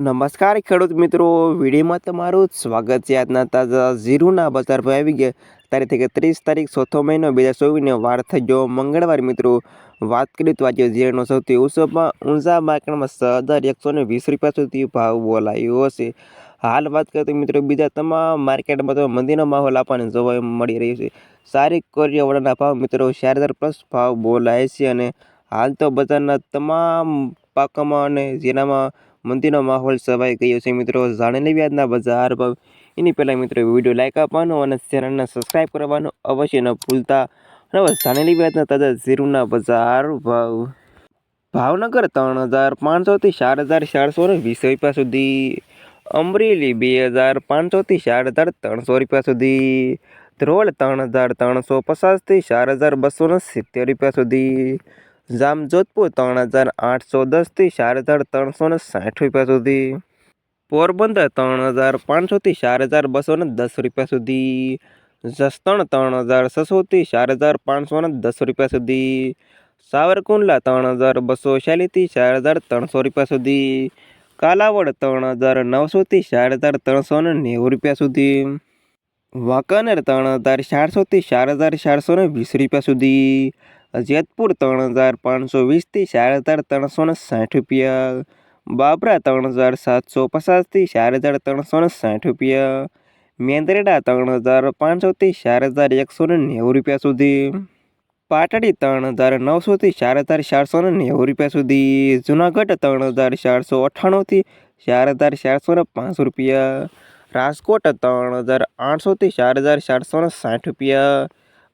નમસ્કાર ખેડૂત મિત્રો, વિડીયોમાં તમારું સ્વાગત છે આજના તાજા ઝીરુના બજાર ભાવ આવી ગયા તારીખ ત્રીસ તારીખ ચોથો મહિનો, બે હજાર ચોવીસને વાર થઈ ગયો. મંગળવાર મિત્રો, વાત કરીએ તો આજે ઝીરાનો સૌથી ઓછોમાં ઊંઝા માર્કેટમાં હજાર એકસો ને વીસ રૂપિયા સુધી ભાવ બોલાયો હશે. હાલ વાત કરીએ તો મિત્રો, બીજા તમામ માર્કેટમાં તો મંદીનો માહોલ આપણને જોવા મળી રહ્યો છે. સારી કોરિયાવાળાના ભાવ મિત્રો ચાર હજાર પ્લસ ભાવ બોલાય છે અને હાલ તો બજારના તમામ પાકોમાં અને જીરામાં મંદીનો માહોલ સવાઈ ગયો છે. મિત્રો, જાણી લેવી આજના બજાર ભાવ. એની પહેલાં મિત્રો, વીડિયો લાઈક આપવાનો અને ચેનલને સબસ્ક્રાઈબ કરવાનું અવશ્ય ન ભૂલતા. અને જાણી લેવી આજના તાજા ઝીરુના બજાર ભાવ. ભાવનગર ત્રણ હજાર પાંચસોથી ચાર હજાર ચારસો ને વીસ રૂપિયા સુધી. અમરેલી બે હજાર પાંચસોથી ચાર હજાર ત્રણસો રૂપિયા સુધી. ધ્રોલ ત્રણ હજાર ત્રણસો પચાસથી ચાર હજાર બસો ને સિત્તેર રૂપિયા સુધી. જામજોધપુર ત્રણ હજાર આઠસો દસથી ચાર હજાર ત્રણસો ને સાઠ રૂપિયા સુધી. પોરબંદર ત્રણ હજાર પાંચસોથી ચાર હજાર બસો ને દસ રૂપિયા સુધી. જસદણ ત્રણ હજાર છસોથી ચાર હજાર પાંચસો ને દસ રૂપિયા સુધી. સાવરકુંડલા ત્રણ હજાર બસો ચાલીસથી ચાર હજાર ત્રણસો રૂપિયા સુધી. કાલાવડ ત્રણ હજાર નવસોથી ચાર હજાર ત્રણસો ને નેવું રૂપિયા સુધી. વાંકાનેર ત્રણ હજાર ચારસોથી ચાર હજાર ચારસો ને વીસ રૂપિયા સુધી. જેતપુર ત્રણ હજાર પાંચસો વીસથી ચાર હજાર ત્રણસો ને સાઠ રૂપિયા, બાબરા ત્રણ હજાર સાતસો પચાસથી ચાર હજાર ત્રણસો ને સાઠ રૂપિયા, મેંદરડા ત્રણ હજાર પાંચસોથી ચાર હજાર એકસો ને નેવું રૂપિયા સુધી, પાટડી ત્રણ હજાર નવસોથી ચાર હજાર ચારસો ને નેવું રૂપિયા સુધી, જુનાગઢ ત્રણ હજાર ચારસો અઠ્ઠાણુંથી ચાર હજાર ચારસો ને પાંચ રૂપિયા, રાજકોટ ત્રણ હજાર આઠસોથી ચાર હજાર ચારસો ને સાઠ રૂપિયા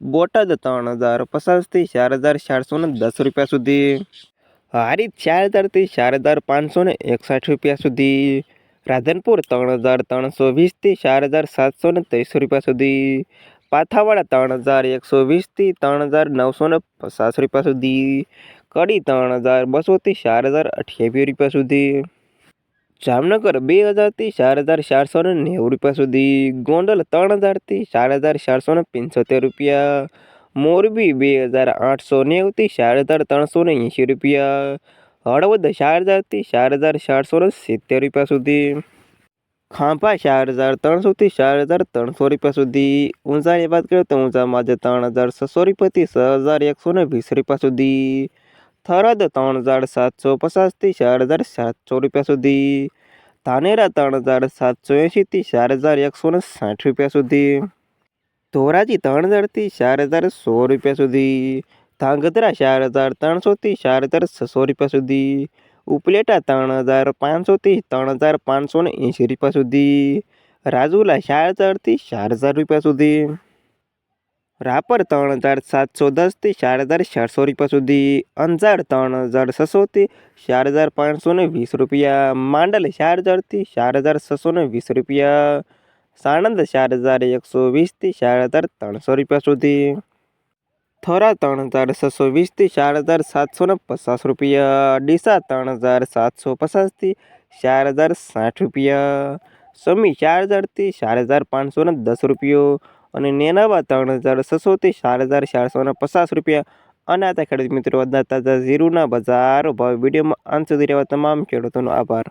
બોટાદ ત્રણ હજાર પચાસથી ચાર હજાર ચારસો ને દસ રૂપિયા સુધી. હારી ચાર હજારથી ચાર હજાર પાંચસો ને એકસઠ રૂપિયા સુધી. રાધનપુર ત્રણ હજાર ત્રણસો વીસથી ચાર હજાર સાતસો ને ત્રીસ રૂપિયા સુધી. પાથાવાડા ત્રણ હજાર એકસો વીસથી ત્રણ હજાર નવસો ને પચાસ રૂપિયા સુધી. કડી ત્રણ હજાર બસોથી ચાર હજાર અઠ્યાવીસ રૂપિયા સુધી. જામનગર બે હજારથી ચાર હજાર ચારસો ને નેવું રૂપિયા સુધી, ગોંડલ ત્રણ હજારથી ચાર હજાર ચારસો ને પંચોતેર રૂપિયા, મોરબી બે હજાર આઠસો નેવુંથી ચાર હજાર ત્રણસો ને એંશી રૂપિયા, હળવદ ચાર હજારથી ચાર હજાર ચારસો ને સિત્તેર રૂપિયા સુધી, ખાંભા ચાર હજાર ત્રણસોથી ચાર હજાર ત્રણસો રૂપિયા સુધી, ઊંઝાની વાત કરીએ તો ઊંઝામાં આજે ત્રણ હજાર છસો રૂપિયાથી છ હજાર એકસો ને વીસ રૂપિયા સુધી થરાદ ત્રણ હજાર સાતસો પચાસથી ચાર હજાર સાતસો રૂપિયા સુધી. ધાનેરા ત્રણ હજાર સાતસો એંશીથી ચાર હજાર એકસો ને સાઠ રૂપિયા સુધી. ધોરાજી ત્રણ હજારથી ચાર હજાર સો રૂપિયા સુધી. ધાંગધ્રા ચાર હજાર ત્રણસોથી ચાર હજાર છસો રૂપિયા સુધી. ઉપલેટા ત્રણ હજાર પાંચસોથી ત્રણ હજાર પાંચસો ને એંશી રૂપિયા સુધી. રાજુલા ચાર હજારથી ચાર હજાર રૂપિયા સુધી. રાપર ત્રણ હજાર સાતસો દસથી ચાર હજાર ચારસો રૂપિયા સુધી, અંજાર ત્રણ હજાર છસોથી ચાર હજાર પાંચસો ને વીસ રૂપિયા, માંડલ ચાર હજારથી ચાર હજાર છસો ને વીસ રૂપિયા, સાણંદ ચાર હજાર એકસો વીસથી ચાર હજાર ત્રણસો રૂપિયા સુધી, થોરા ત્રણ હજાર છસો વીસથી ચાર હજાર સાતસો ને પચાસ રૂપિયા, ડીસા ત્રણ હજાર સાતસો પચાસથી ચાર હજાર સાઠ રૂપિયા, સમી ચાર હજારથી ચાર હજાર પાંચસો ને દસ રૂપિયો અને નેનાવા ત્રણ હજાર છસોથી ચાર હજાર ચારસો ને પચાસ રૂપિયા અને આ ખેડૂત મિત્રો તાજા ઝીરુના બજાર. ભાવ વિડીયોમાં અંત સુધી રહેવા તમામ ખેડૂતોનો આભાર.